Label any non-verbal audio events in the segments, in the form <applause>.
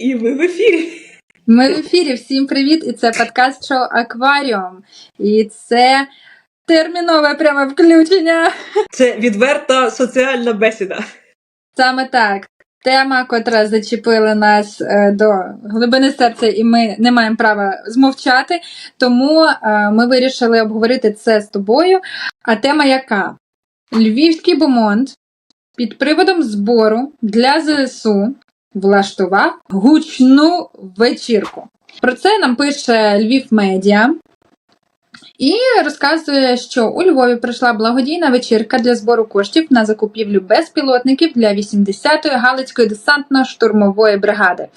І ви в ефірі. Ми в ефірі. Всім привіт! І це подкаст шоу Акваріум. І це термінове пряме включення. Це відверта соціальна бесіда. Саме так. Тема, котра зачепила нас е, до глибини серця, і ми не маємо права змовчати. Тому е, ми вирішили обговорити це з тобою. А тема яка? Львівський бомонд під приводом збору для ЗСУ влаштував гучну вечірку. Про це нам пише Львів Медіа. І розказує, що у Львові пройшла благодійна вечірка для збору коштів на закупівлю безпілотників для 80-ї Галицької десантно-штурмової бригади.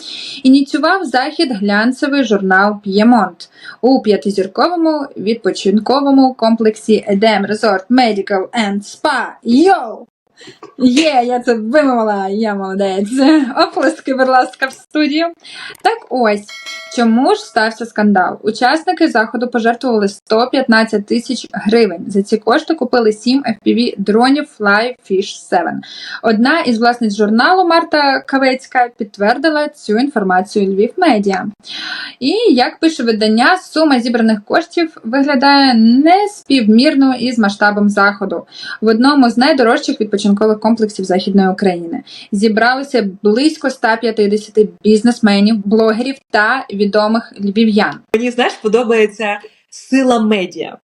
Ініціював захід глянцевий журнал П'ємонт у п'ятизірковому відпочинковому комплексі Edem Resort Medical and Spa. Йоу! Є, я це вимовила, я молодець. Оплески, будь ласка, в студію. Так ось, чому ж стався скандал? Учасники заходу пожертвували 115 тисяч гривень. За ці кошти купили 7 FPV дронів Fly Fish 7. Одна із власниць журналу Марта Кавецька підтвердила цю інформацію Львів Медіа. І як пише видання, сума зібраних коштів виглядає неспівмірно із масштабом заходу в одному з найдорожчих відпочинкових комплексів Західної України. Зібралося близько 150 бізнесменів, блогерів та відомих львів'ян. Мені знаєш, подобається сила медіа.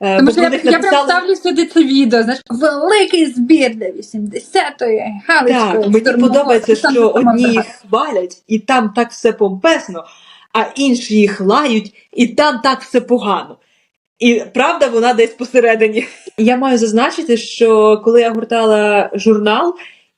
Е, Тому що я, них я прям ставлю сюди це відео. Знаєш, великий збір для 80-ї Галицької Так, мені подобається, що одні їх хвалять, і там так все помпесно, а інші їх лають, і там так все погано. І правда, вона десь посередині. Я маю зазначити, що коли я гуртала журнал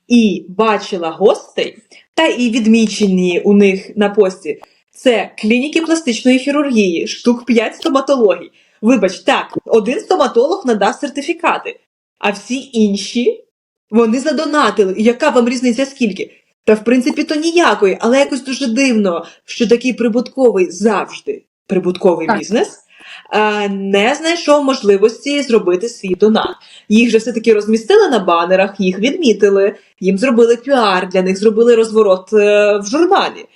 і бачила гостей, та і відмічені у них на пості, це клініки пластичної хірургії, штук 5 стоматологій. Вибач, так, один стоматолог надасть сертифікати, а всі інші вони задонатили. І яка вам різниця скільки? Та в принципі то ніякої, але якось дуже дивно, що такий прибутковий завжди прибутковий Так. бізнес не знайшов можливості зробити свій донат. Їх же все-таки розмістили на банерах, їх відмітили, їм зробили піар, для них зробили розворот е, в журналі.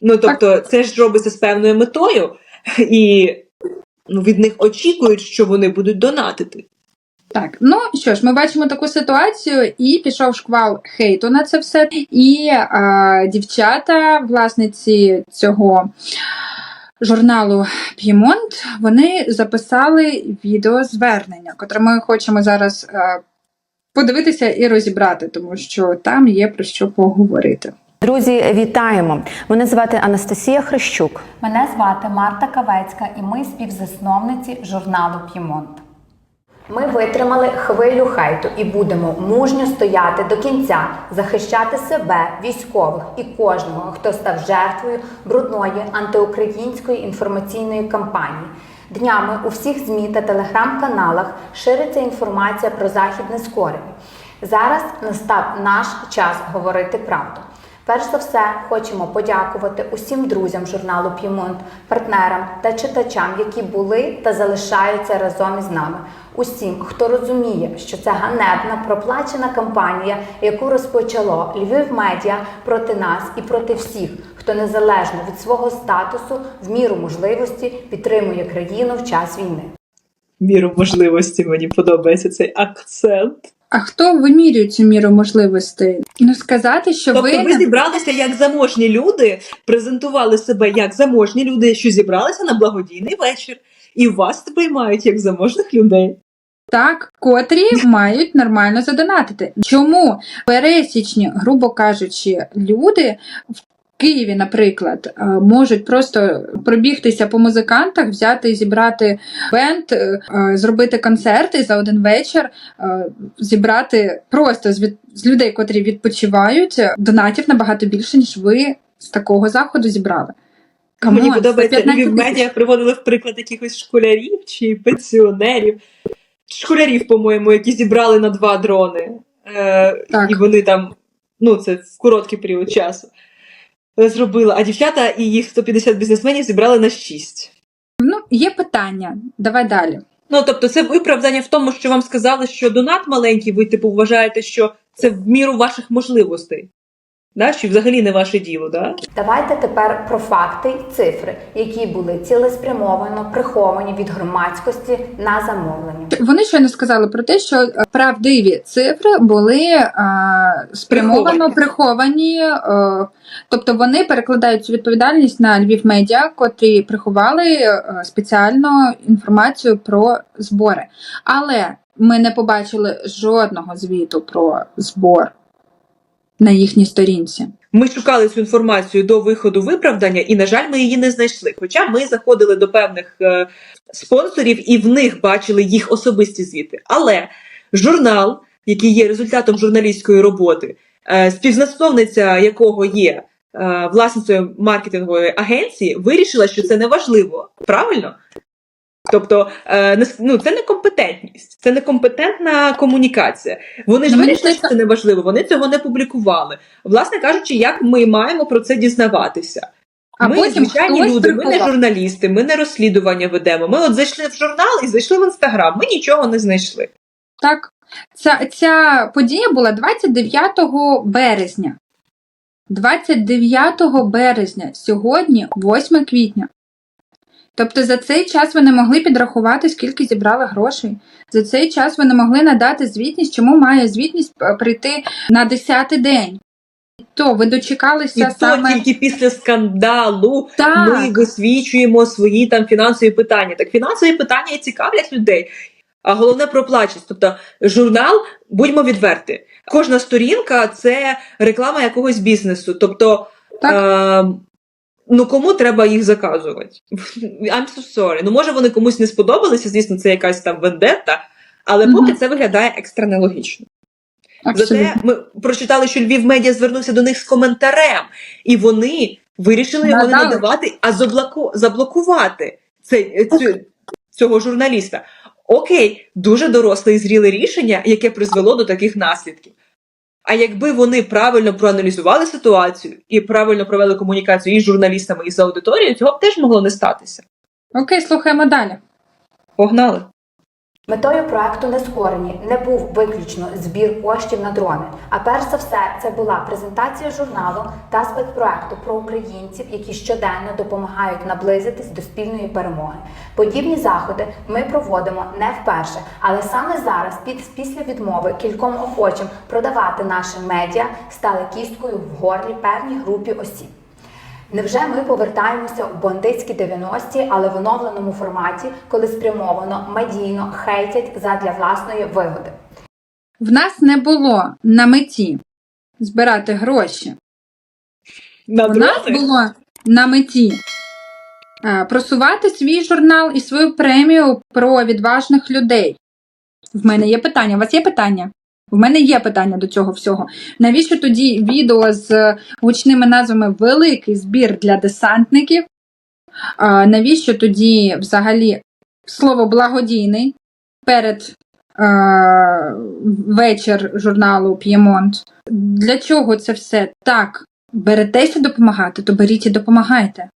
Ну тобто, це ж робиться з певною метою, і ну, від них очікують, що вони будуть донатити. Так, ну що ж, ми бачимо таку ситуацію, і пішов шквал хейту на це все. І а, дівчата, власниці цього журналу П'ємонт, вони записали відеозвернення, котре ми хочемо зараз а, подивитися і розібрати, тому що там є про що поговорити. Друзі, вітаємо! Мене звати Анастасія Хрещук. Мене звати Марта Кавецька, і ми співзасновниці журналу П'ємонт. Ми витримали хвилю хейту і будемо мужньо стояти до кінця, захищати себе, військових і кожного, хто став жертвою брудної антиукраїнської інформаційної кампанії. Днями у всіх ЗМІ та телеграм-каналах шириться інформація про західне скорення. Зараз настав наш час говорити правду. Перш за все, хочемо подякувати усім друзям журналу П'ємонт, партнерам та читачам, які були та залишаються разом із нами. Усім, хто розуміє, що це ганебна проплачена кампанія, яку розпочало Львів Медіа проти нас і проти всіх, хто незалежно від свого статусу в міру можливості підтримує країну в час війни. Міру можливості мені подобається цей акцент. А хто вимірює цю міру можливостей? Ну сказати, що Тобто ви ви зібралися як заможні люди, презентували себе як заможні люди, що зібралися на благодійний вечір, і вас приймають як заможних людей. Так, котрі <laughs> мають нормально задонатити. Чому пересічні, грубо кажучи, люди в Києві, наприклад, е, можуть просто пробігтися по музикантах, взяти і зібрати бенд, е, е, зробити концерти за один вечір, зібрати просто з, людей, котрі відпочивають, донатів набагато більше, ніж ви з такого заходу зібрали. Мені Камон, подобається 115 Львів медіа приводили в приклад якихось школярів чи пенсіонерів. Школярів, по-моєму, які зібрали на два дрони. Е, Так. І вони там, ну, це в короткий період часу. Зробили, а дівчата і їх 150 бізнесменів зібрали на 6. Ну, є питання. Давай далі. Ну, тобто, це виправдання в тому, що вам сказали, що донат маленький, ви типу вважаєте, що це в міру ваших можливостей. Да? Чи взагалі не ваше діло, да? Давайте тепер про факти й цифри, які були цілеспрямовано приховані від громадськості на замовлення. Вони щойно сказали про те, що е, правдиві цифри були е, спрямовано приховані, е, тобто вони перекладають цю відповідальність на Львів Медіа, котрі приховали е, спеціально інформацію про збори. Але ми не побачили жодного звіту про збор на їхній сторінці. Ми шукали цю інформацію до виходу виправдання, і, на жаль, ми її не знайшли. Хоча ми заходили до певних е, спонсорів і в них бачили їх особисті звіти. Але журнал, який є результатом журналістської роботи, е, співзасновниця якого є власницею маркетингової агенції, вирішила, що це не важливо. Правильно? Тобто, е, не ну, це некомпетентність, це некомпетентна комунікація. Вони ж вирішили, що це не важливо, вони цього не публікували. Власне кажучи, як ми маємо про це дізнаватися? А ми звичайні люди, ми не журналісти, ми не розслідування ведемо. Ми от зайшли в журнал і зайшли в інстаграм. Ми нічого не знайшли. Так, ця, ця подія була 29 березня. 29 березня, сьогодні 8 квітня. Тобто за цей час ви не могли підрахувати, скільки зібрали грошей. За цей час ви не могли надати звітність, чому має звітність е, прийти на 10-й день. То ви І дочекалися то тільки після скандалу так. ми висвічуємо свої там фінансові питання. Так фінансові питання і цікавлять людей. А головне проплаченість. Тобто, журнал, будьмо відверті, кожна сторінка це реклама якогось бізнесу. Тобто, Так. е, ну кому треба їх заказувати? <laughs> I'm so sorry. Ну, може, вони комусь не сподобалися, звісно, це якась там вендетта, але поки це виглядає екстра нелогічно. Зате ми прочитали, що Львів медіа звернувся до них з коментарем, і вони вирішили його не надавати, а заблоку... заблокувати цей, цю, цього журналіста. Окей, дуже доросле і зріле рішення, яке призвело до таких наслідків. А якби вони правильно проаналізували ситуацію і правильно провели комунікацію із журналістами і з аудиторією, цього б теж могло не статися. Окей, слухаємо далі. Погнали. Метою проекту Нескорені не був виключно збір коштів на дрони. А перш за все, це була презентація журналу та спецпроекту про українців, які щоденно допомагають наблизитись до спільної перемоги. Подібні заходи ми проводимо не вперше, але саме зараз, під після відмови кільком охочим продавати наше медіа, стали кісткою в горлі певній групі осіб. Невже ми повертаємося у бандитські 90-ті, але в оновленому форматі, коли спрямовано медійно хейтять задля власної вигоди? В нас не було на меті збирати гроші. На У нас було на меті е, просувати свій журнал і свою премію про відважних людей. В мене є питання. У вас є питання? В мене є питання до цього всього. Навіщо тоді відео з гучними назвами Великий збір для десантників? А, навіщо тоді взагалі слово благодійний перед е, вечір журналу П'ємонт? Для чого це все? Так, беретеся допомагати, то беріть і допомагайте.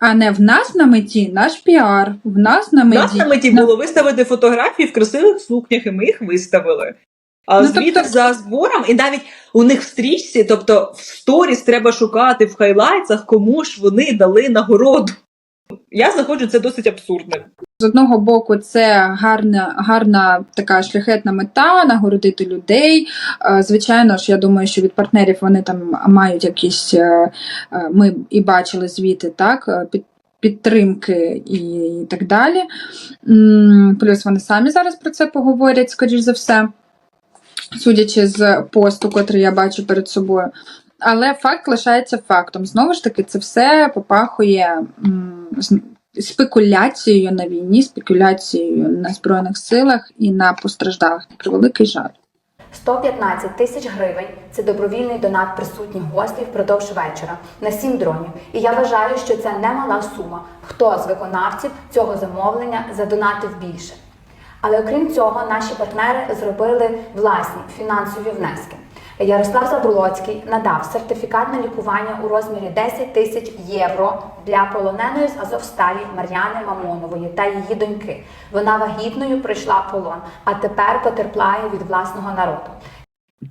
А не в нас на меті наш піар, в нас на меті. нас на меті було виставити фотографії в красивих сукнях, і ми їх виставили. А Ну, звіт тобто- за збором, і навіть у них в стрічці, тобто в сторіс треба шукати в хайлайтсах, кому ж вони дали нагороду. Я знаходжу це досить абсурдним. З одного боку, це гарна, гарна така шляхетна мета нагородити людей. Е, Звичайно ж, я думаю, що від партнерів вони там мають якісь. е, е, Ми і бачили звіти, так, під. Підтримки і так далі. Плюс вони самі зараз про це поговорять, скоріш за все, судячи з посту, котрий я бачу перед собою. Але факт лишається фактом. Знову ж таки, це все попахує спекуляцією на війні, спекуляцією на Збройних силах і на постраждалих. На превеликий жаль. 115 тисяч гривень це добровільний донат присутніх гостей впродовж вечора на 7 дронів. І я вважаю, що це немала сума. Хто з виконавців цього замовлення задонатив більше? Але окрім цього, наші партнери зробили власні фінансові внески. Ярослав Заболоцький надав сертифікат на лікування у розмірі 10 тисяч євро для полоненої з Азовсталі Мар'яни Мамонової та її доньки. Вона вагітною пройшла полон, а тепер потерпляє від власного народу.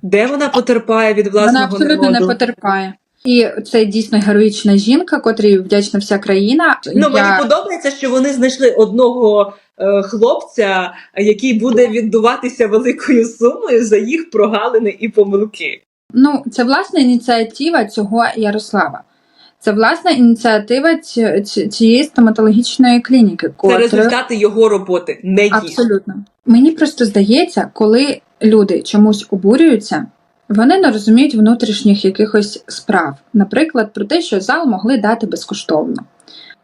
Де вона потерпає від Вона власного абсолютно народу? не потерпає. І це дійсно героїчна жінка, котрій вдячна вся країна. Ну, мені подобається, що вони знайшли одного хлопця, який буде віддуватися великою сумою за їх прогалини і помилки. Ну, це власна ініціатива цього Ярослава. Це власна ініціатива ці- ці- цієї стоматологічної клініки. Це результати його роботи, не їх. Абсолютно. Мені просто здається, коли люди чомусь обурюються, вони не розуміють внутрішніх якихось справ, наприклад, про те, що зал могли дати безкоштовно.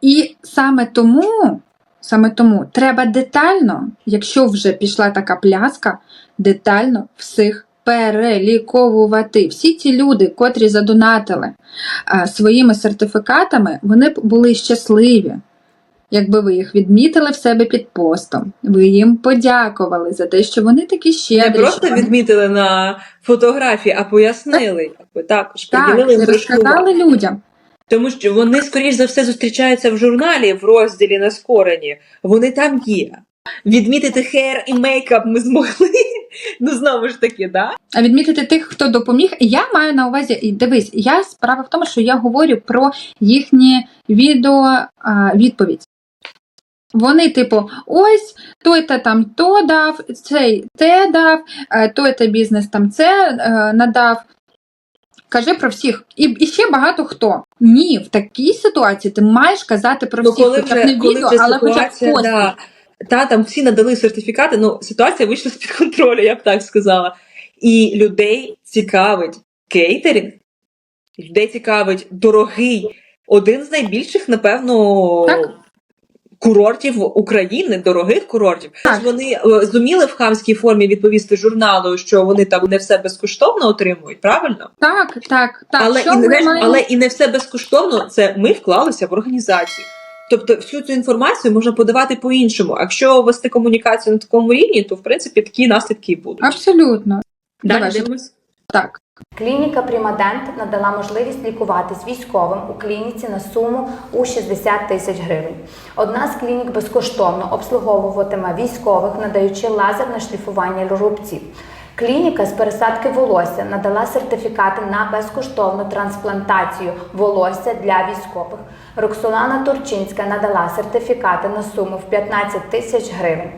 І саме тому, саме тому треба детально, якщо вже пішла така пляска, детально всіх переліковувати. Всі ті люди, котрі задонатили а, своїми сертифікатами, вони б були щасливі. Якби ви їх відмітили в себе під постом, ви їм подякували за те, що вони такі Не просто вони відмітили на фотографії, а пояснили. якби, Також так, поділили розказали людям. Тому що вони, скоріш за все, зустрічаються в журналі в розділі нескорені. Вони там є. Відмітити хейр і мейкап ми змогли. Ну, знову ж таки, да? А відмітити тих, хто допоміг. Я маю на увазі, і дивись, я справа в тому, що я говорю про їхні відео а, відповідь. Вони, типу, ось той та там то дав, цей те дав, е, той та бізнес там це е, надав. Кажи про всіх. І, і ще багато хто. Ні, в такій ситуації ти маєш казати про Ну, всіх, коли хоча б не коли відео, але хоча б ситуація, да, та там всі надали сертифікати, ну ситуація вийшла з-під контролю, я б так сказала. І людей цікавить кейтеринг, людей цікавить дорогий, один з найбільших, напевно, Так. Курортів України, дорогих курортів. Так. Вони е, зуміли в хамській формі відповісти журналу, що вони там не все безкоштовно отримують, правильно? Так, так, так. але, що і не, маємо? але і не все безкоштовно. Це ми вклалися в організацію. Тобто всю цю інформацію можна подавати по-іншому. Якщо вести комунікацію на такому рівні, то в принципі такі наслідки будуть. Абсолютно. Далі Давай. дивимось. Так. Клініка Примадент надала можливість лікуватись військовим у клініці на суму у 60 тисяч гривень. Одна з клінік безкоштовно обслуговуватиме військових, надаючи лазерне шліфування рубців. Клініка з пересадки волосся надала сертифікати на безкоштовну трансплантацію волосся для військових. Роксолана Турчинська надала сертифікати на суму в 15 тисяч гривень.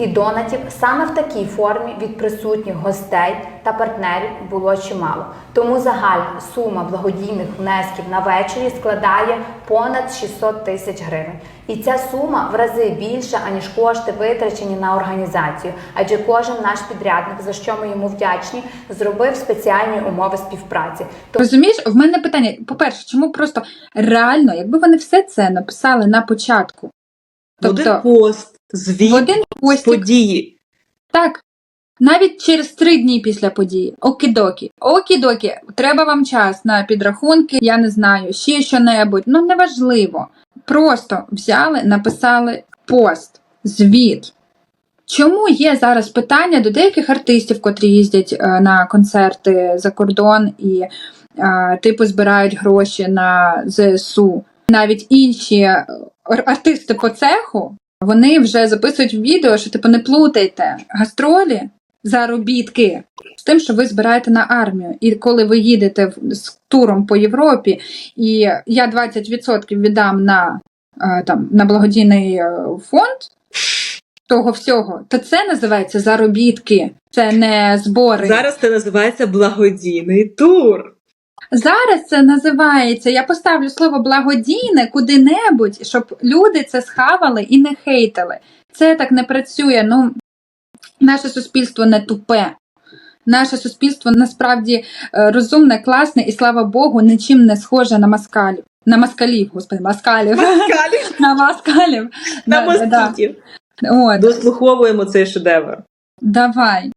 І донатів саме в такій формі від присутніх гостей та партнерів було чимало. Тому загальна сума благодійних внесків на вечорі складає понад 600 тисяч гривень. І ця сума в рази більша, аніж кошти витрачені на організацію. Адже кожен наш підрядник, за що ми йому вдячні, зробив спеціальні умови співпраці. Тому Розумієш, в мене питання: по-перше, чому просто реально, якби вони все це написали на початку, тобто Один пост, звіт в один постік, події. так. Навіть через три дні після події. Окідокі. Окідокі, треба вам час на підрахунки, я не знаю, ще що-небудь. Ну, неважливо. Просто взяли, написали пост, звіт. Чому є зараз питання до деяких артистів, котрі їздять е, на концерти за кордон і е, типу збирають гроші на ЗСУ? Навіть інші е, артисти по цеху вони вже записують відео, що типу не плутайте гастролі, заробітки з тим, що ви збираєте на армію. І коли ви їдете в- з туром по Європі, і я 20% віддам на, е, там, на благодійний е, фонд того всього, то це називається заробітки, це не збори. Зараз це називається благодійний тур. Зараз це називається. Я поставлю слово благодійне куди-небудь, щоб люди це схавали і не хейтили. Це так не працює. Ну, наше суспільство не тупе. Наше суспільство насправді е, розумне, класне і слава Богу, нічим не схоже на маскалів. На маскалів, господи, маскалів. Маскалі <laughs> На маскалів. на Да, да, да. москітів. Дослуховуємо цей шедевр. давай.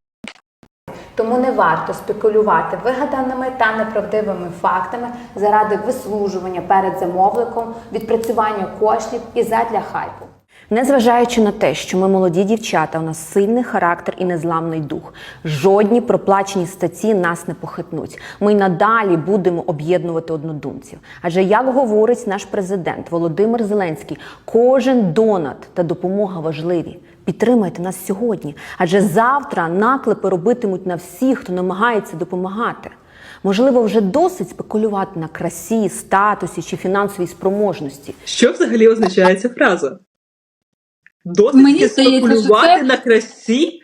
Тому не варто спекулювати вигаданими та неправдивими фактами заради вислужування перед замовником, відпрацювання коштів і задля хайпу. Незважаючи на те, що ми молоді дівчата, у нас сильний характер і незламний дух. Жодні проплачені статті нас не похитнуть. Ми й надалі будемо об'єднувати однодумців. Адже, як говорить наш президент Володимир Зеленський, кожен донат та допомога важливі. Підтримайте нас сьогодні, адже завтра наклепи робитимуть на всіх, хто намагається допомагати. Можливо, вже досить спекулювати на красі, статусі чи фінансовій спроможності. Що взагалі означає ця фраза? Досить Мені Мені здається, спекулювати це- на красі?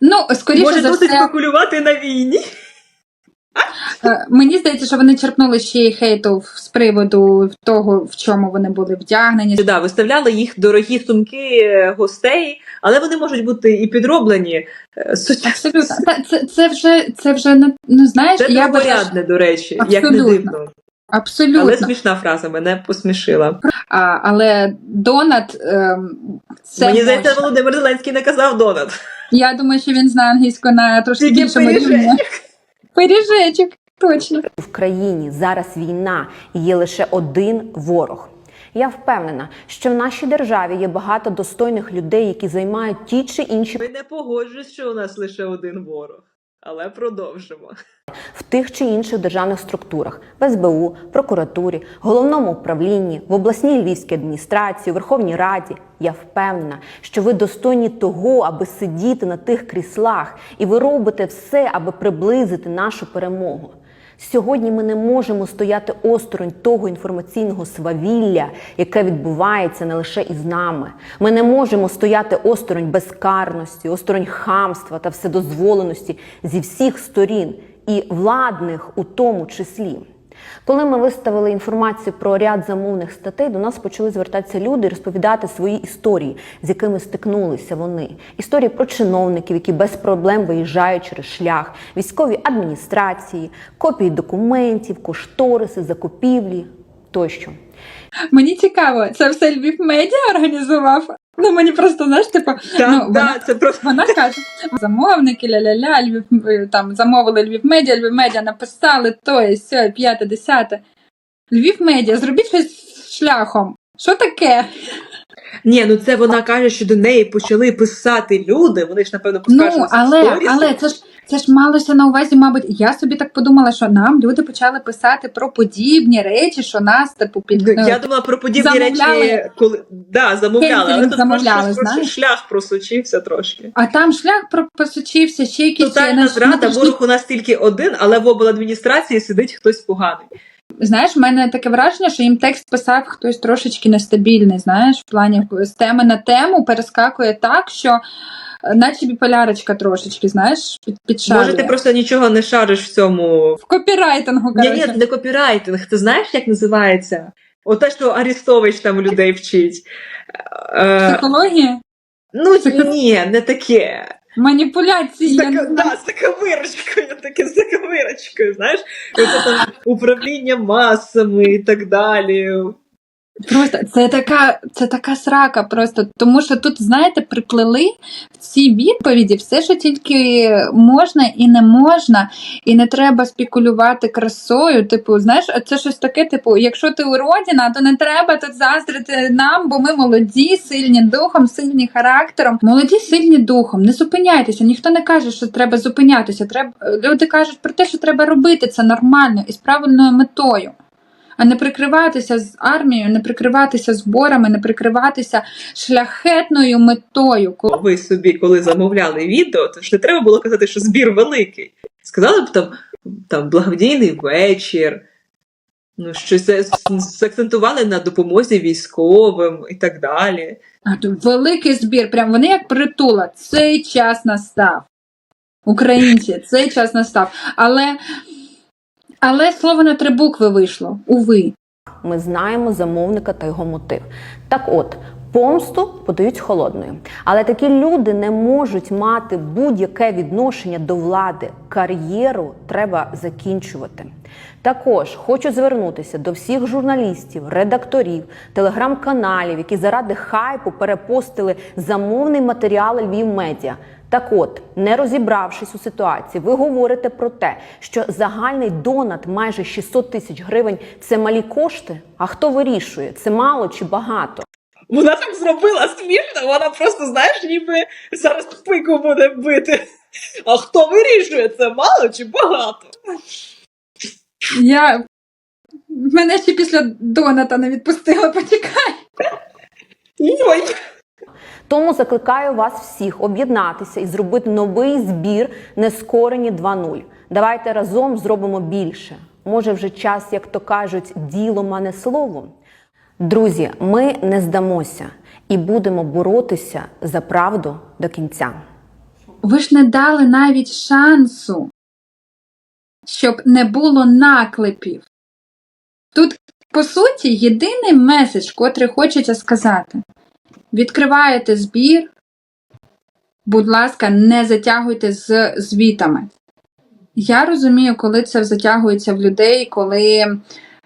Ну, скоріше Може, за досить все, спекулювати на війні? Е, Мені здається, що вони черпнули ще й хейту з приводу того, в чому вони були вдягнені. Да, виставляли їх дорогі сумки е, гостей, але вони можуть бути і підроблені. е, Абсолютно. Це, це вже це вже ну знаєш, Це я би другорядне, до речі, як не дивно. Абсолютно. Але смішна фраза мене посмішила. А, але донат ем, це Мені здається, можна. Володимир Зеленський не казав Донат. Я думаю, що він знає англійську на трошки Тільки більшому рівні. пиріжечок. Пиріжечок, точно. В країні зараз війна і є лише один ворог. Я впевнена, що в нашій державі є багато достойних людей, які займають ті чи інші Ми не погоджуюсь, що у нас лише один ворог. Але продовжимо. в тих чи інших державних структурах в СБУ, прокуратурі, головному управлінні, в обласній львівській адміністрації, Верховній Раді. Я впевнена, що ви достойні того, аби сидіти на тих кріслах, і ви робите все, аби приблизити нашу перемогу. Сьогодні ми не можемо стояти осторонь того інформаційного свавілля, яке відбувається не лише із нами. Ми не можемо стояти осторонь безкарності, осторонь хамства та вседозволеності зі всіх сторін, і владних у тому числі. Коли ми виставили інформацію про ряд замовних статей, до нас почали звертатися люди і розповідати свої історії, з якими стикнулися вони. Історії про чиновників, які без проблем виїжджають через шлях, військові адміністрації, копії документів, кошториси, закупівлі тощо. Мені цікаво, це все Львів медіа організував. Ну мені просто знаєш, типу, да, ну, да, вона, це просто вона каже: замовники, ля-ля-ля, Львів е, там замовили Львів медіа, Львів медіа написали то і сьо, п'яте, десяте. Львів медіа, зробіть щось шляхом. Що таке? ні, ну це вона каже, що до неї почали писати люди. Вони ж напевно Ну, але, але це ж це ж малося на увазі, мабуть, я собі так подумала, що нам люди почали писати про подібні речі, що нас типу під Ну, ну, я думала про подібні замовляли. речі, коли да, замовляли, але тут замовляли, просто, просто знаєш? шлях просочився трошки. а там шлях просочився, ще якісь Тотальна зрада, ворог у нас тільки один, але в обладміністрації сидить хтось поганий. Знаєш, в мене таке враження, що їм текст писав хтось трошечки нестабільний. Знаєш, в плані з теми на тему перескакує так, що е, наче біполярочка трошечки, знаєш, під, підшарює. Може, ти просто нічого не шариш в цьому. в копірайтингу, Ні, коротше. ні, не копірайтинг. Ти знаєш, як називається? Оте, що Арістович там людей вчить. Е, Психологія, ну ні, не таке. Маніпуляції. З така- да, з таковирочкою, таке з таковирочкою, знаєш? це там управління масами і так далі. Просто це така, це така срака, просто тому що тут, знаєте, приплели в ці відповіді все, що тільки можна і не можна, і не треба спекулювати красою. Типу, знаєш, це щось таке, типу, якщо ти уродіна, то не треба тут заздрити нам, бо ми молоді, сильні духом, сильні характером. Молоді, сильні духом. Не зупиняйтеся. Ніхто не каже, що треба зупинятися. Треба люди кажуть про те, що треба робити це нормально і з правильною метою не прикриватися з армією, не прикриватися зборами, не прикриватися шляхетною метою. Коли- Ви собі, коли замовляли відео, то ж не треба було казати, що збір великий. Сказали б там, там благодійний вечір. Ну, щось закцентували на допомозі військовим і так далі. А тут великий збір, прям вони як притула. Цей час настав. Українці, цей час настав. Але, але слово на три букви вийшло. Уви. Ми знаємо замовника та його мотив. Так от, помсту подають холодною. Але такі люди не можуть мати будь-яке відношення до влади. Кар'єру треба закінчувати. Також хочу звернутися до всіх журналістів, редакторів, телеграм-каналів, які заради хайпу перепостили замовний матеріал Львів Медіа. Так от, не розібравшись у ситуації, ви говорите про те, що загальний донат майже 600 тисяч гривень це малі кошти. А хто вирішує, це мало чи багато? Вона так зробила смішно, вона просто, знаєш, ніби зараз пику буде бити. А хто вирішує це мало чи багато? Я мене ще після доната не відпустила, почекай. Ой. Тому закликаю вас всіх об'єднатися і зробити новий збір Нескорені 2.0. Давайте разом зробимо більше. Може, вже час, як то кажуть, ділом, а не словом. Друзі, ми не здамося і будемо боротися за правду до кінця. Ви ж не дали навіть шансу, щоб не було наклепів. Тут, по суті, єдиний меседж, котрий хочеться сказати: відкриваєте збір, будь ласка, не затягуйте з звітами. Я розумію, коли це затягується в людей, коли.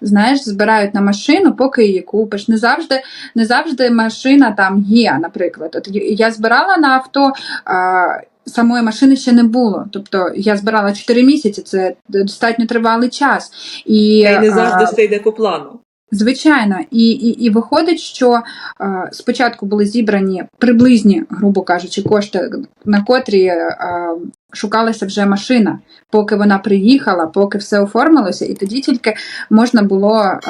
Знаєш, збирають на машину, поки її купиш. Не завжди, не завжди машина там є, наприклад. От я збирала на авто, а, самої машини ще не було. Тобто я збирала 4 місяці, це достатньо тривалий час. І, Та й не завжди а, все йде по плану. Звичайно, і, і, і виходить, що е, спочатку були зібрані приблизні, грубо кажучи, кошти, на котрі е, шукалася вже машина, поки вона приїхала, поки все оформилося, і тоді тільки можна було е,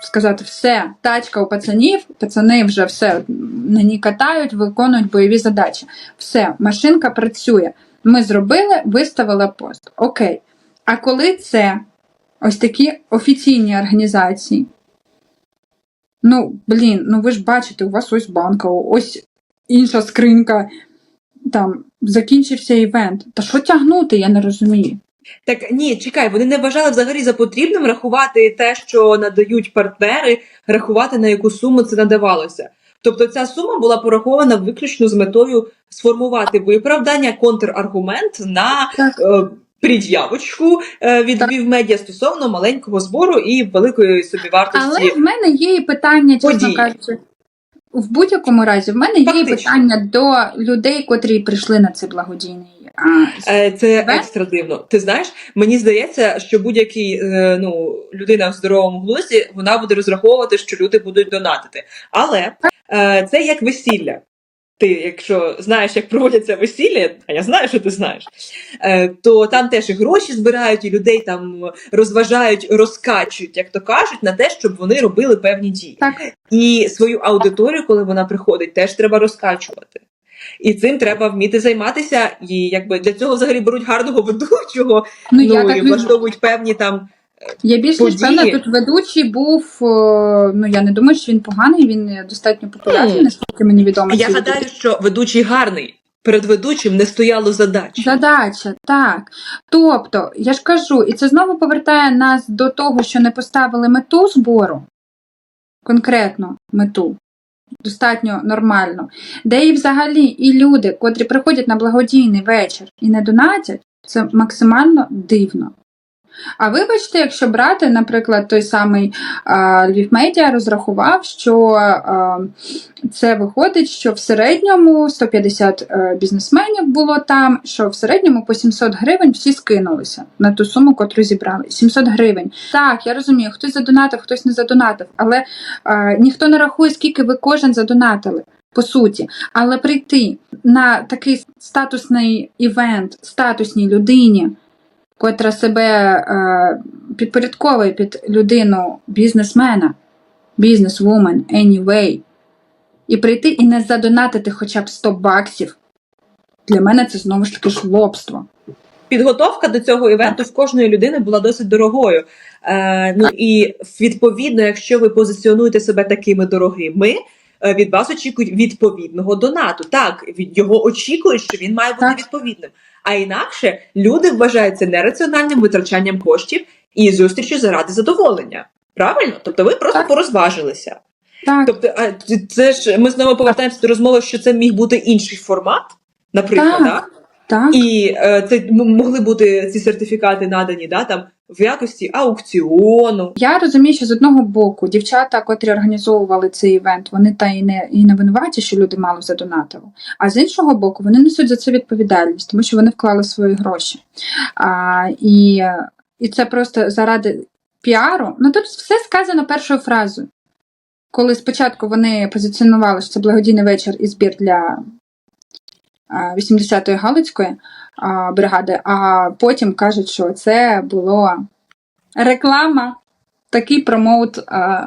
сказати: все, тачка у пацанів, пацани вже все на ній катають, виконують бойові задачі. Все, машинка працює. Ми зробили, виставили пост. Окей. А коли це ось такі офіційні організації? Ну, блін, ну ви ж бачите, у вас ось банка, ось інша скринька, там закінчився івент. Та що тягнути, я не розумію. Так ні, чекай, вони не вважали взагалі за потрібним рахувати те, що надають партнери, рахувати на яку суму це надавалося. Тобто ця сума була порахована виключно з метою сформувати виправдання, контраргумент на е, пред'явочку е, від Так. Медіа стосовно маленького збору і великої собівартості. Але в мене є і питання, чесно Події. кажучи. В будь-якому разі, в мене є і питання до людей, котрі прийшли на цей благодійний. А, Е, Це екстра дивно. Ти знаєш, мені здається, що будь-який е, ну людина в здоровому глузді вона буде розраховувати, що люди будуть донатити. Але е, це як весілля. Ти, якщо знаєш, як проводяться весілля, а я знаю, що ти знаєш, е, то там теж і гроші збирають, і людей там розважають, розкачують, як то кажуть, на те, щоб вони робили певні дії. так, І свою аудиторію, коли вона приходить, теж треба розкачувати. І цим треба вміти займатися. І якби для цього взагалі беруть гарного ведучого, ну, ну, і влаштовують певні там. Я більш ніж певна, тут ведучий був. Ну я не думаю, що він поганий, він достатньо популярний, наскільки мені відомо. Я гадаю, що ведучий гарний. Перед ведучим не стояло задач. Задача, так. Тобто, я ж кажу, і це знову повертає нас до того, що не поставили мету збору, конкретну мету, достатньо нормально, де і взагалі і люди, котрі приходять на благодійний вечір і не донатять, це максимально дивно. А вибачте, якщо брати, наприклад, той самий Львів Медіа розрахував, що а, це виходить, що в середньому 150 е, бізнесменів було там, що в середньому по 700 гривень всі скинулися на ту суму, котру зібрали. 700 гривень. Так, я розумію, хтось задонатив, хтось не задонатив, але е, ніхто не рахує, скільки ви кожен задонатили. По суті, але прийти на такий статусний івент, статусній людині, котра себе е, підпорядковує під людину бізнесмена, бізнесвумен, anyway, і прийти і не задонатити хоча б 100 баксів. Для мене це знову ж таки жлобство. Підготовка до цього івенту в кожної людини була досить дорогою. Е, ну і відповідно, якщо ви позиціонуєте себе такими дорогими, від вас очікують відповідного донату. Так, від його очікують, що він має бути Так. відповідним. А інакше люди вважають це нераціональним витрачанням коштів і зустрічю заради задоволення. Правильно? Тобто ви просто Так. порозважилися. Так, Тобто, а це ж ми знову повертаємося до розмови, що це міг бути інший формат, наприклад, Так. да? так. і е, це могли бути ці сертифікати надані да, там, в якості аукціону. Я розумію, що з одного боку дівчата, котрі організовували цей івент, вони та і не і не винуваті, що люди мало задонатили. А з іншого боку, вони несуть за це відповідальність, тому що вони вклали свої гроші. А, і, і це просто заради піару. Ну тут все сказано першою фразою. коли спочатку вони позиціонували, що це благодійний вечір і збір для 80-ї Галицької а, бригади, а потім кажуть, що це було реклама, такий промоут, а,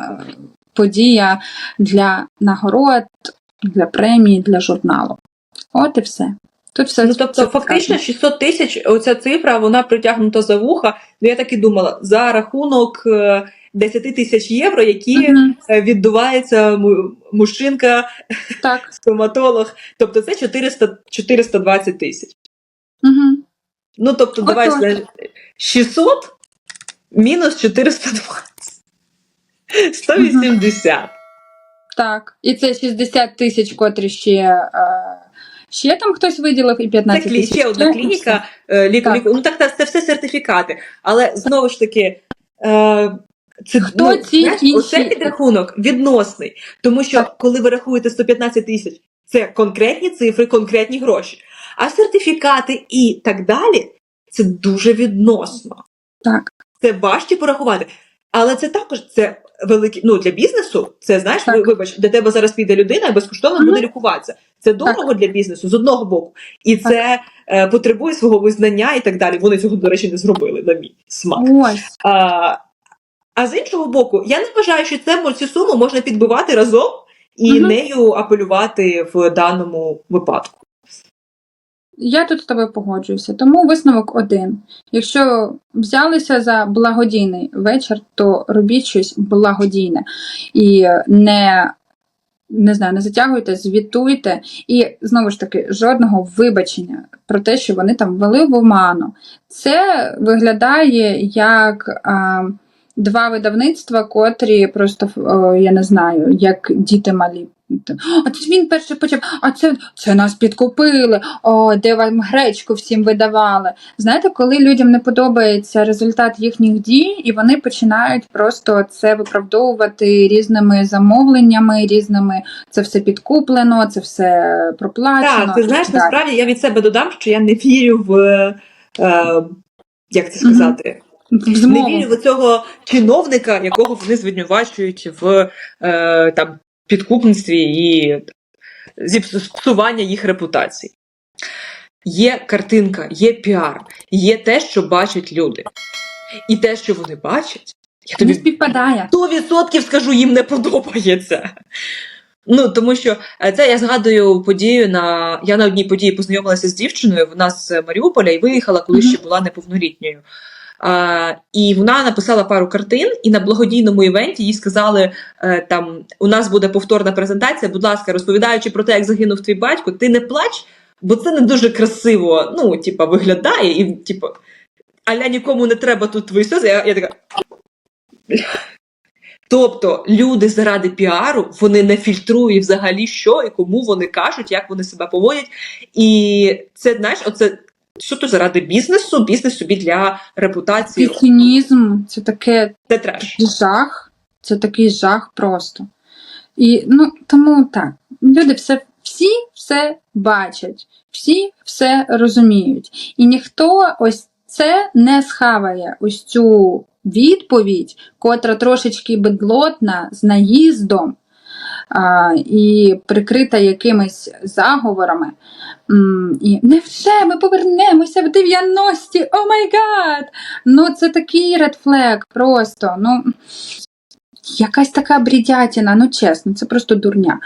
подія для нагород, для премії, для журналу. От і все. Тут все Ну, тобто, фактично, 600 тисяч, оця цифра, вона притягнута за вуха. Ну, я так і думала, за рахунок е, 10 тисяч євро, які Мгм. е, віддуваються мужчинка, Так. <laughs> стоматолог. Тобто це 400, 420 тисяч. Угу. Ну, тобто, давай скажемо, 600 мінус 420. 180. Так. І це 60 тисяч, котрі ще, е, ще там хтось виділив, і 15 клі... тисяч. ще одна клініка, е, лікар, Так. лікар. Ну так, так, це все сертифікати. Але знову ж таки, е, це Хто ну, ці знаєш, інші? оце підрахунок відносний. Тому що Так. коли ви рахуєте 115 тисяч, це конкретні цифри, конкретні гроші. А сертифікати і так далі це дуже відносно. Так. Це важче порахувати. Але це також це великі. Ну для бізнесу. Це знаєш, Так. ви- вибач, до тебе зараз піде людина і безкоштовно буде лікуватися. Це дорого для бізнесу з одного боку, і це е, потребує свого визнання і так далі. Вони цього, до речі, не зробили на мій смак. Ось. А, а з іншого боку, я не вважаю, що це цю суму можна підбивати разом і Мгм. нею апелювати в даному випадку. Я тут з тобою погоджуюся. Тому висновок один. Якщо взялися за благодійний вечір, то робіть щось благодійне. І не, не знаю, не затягуйте, звітуйте. І знову ж таки, жодного вибачення про те, що вони там ввели в оману. Це виглядає як. А, Два видавництва, котрі просто я не знаю, як діти малі. А це він перший почав, а це, це нас підкупили. О, де вам гречку всім видавали. Знаєте, коли людям не подобається результат їхніх дій, і вони починають просто це виправдовувати різними замовленнями, різними це все підкуплено, це все проплачено. Так, ти знаєш, Так. насправді я від себе додам, що я не вірю в е, як це сказати, в не вірю в цього чиновника, якого вони звинувачують в е, там підкупництві і зіпсування їх репутації. Є картинка, є піар, є те, що бачать люди. І те, що вони бачать, я Не тобі співпадає. 100% скажу, їм не подобається. Ну, тому що е, це я згадую подію на. Я на одній події познайомилася з дівчиною, вона з Маріуполя і виїхала, коли Мгм. ще була неповнолітньою. А, і вона написала пару картин, і на благодійному івенті їй сказали: е, там у нас буде повторна презентація. Будь ласка, розповідаючи про те, як загинув твій батько, ти не плач, бо це не дуже красиво. Ну, типа, виглядає, і типа, аля нікому не треба тут твої сльози. Я, я така. Тобто люди заради піару вони не фільтрують взагалі, що і кому вони кажуть, як вони себе поводять. І це знаєш, оце суто заради бізнесу, бізнес собі для репутації. Це цинізм, це таке Це треш. жах, це такий жах просто. І ну тому так, люди все, всі все бачать, всі все розуміють. І ніхто ось це не схаває, ось цю відповідь, котра трошечки бедлотна з наїздом. І прикрита якимись заговорами. І невже ми повернемося в 90-ті? О май гад! Ну, це такий редфлег просто. Ну, якась така брідятіна, ну чесно, це просто дурня.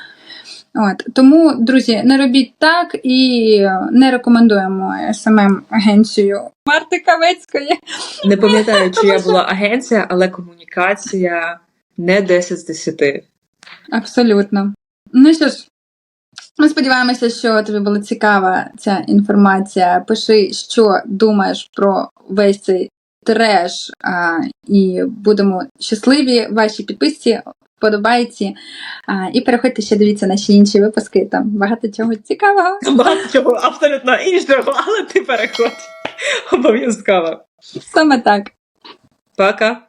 От, тому, друзі, не робіть так і не рекомендуємо СММ агенцію Марти Кавецької. Не пам'ятаю, чи я була агенція, але комунікація не 10 з 10. Абсолютно. Ну що ж, ми сподіваємося, що тобі була цікава ця інформація. Пиши, що думаєш про весь цей треш, а, і будемо щасливі ваші підписці, вподобайці. А, і переходьте ще дивіться наші інші випуски. Там багато чого цікавого. Багато чого абсолютно іншого, але ти переходь. Обов'язково. Саме так. Пока.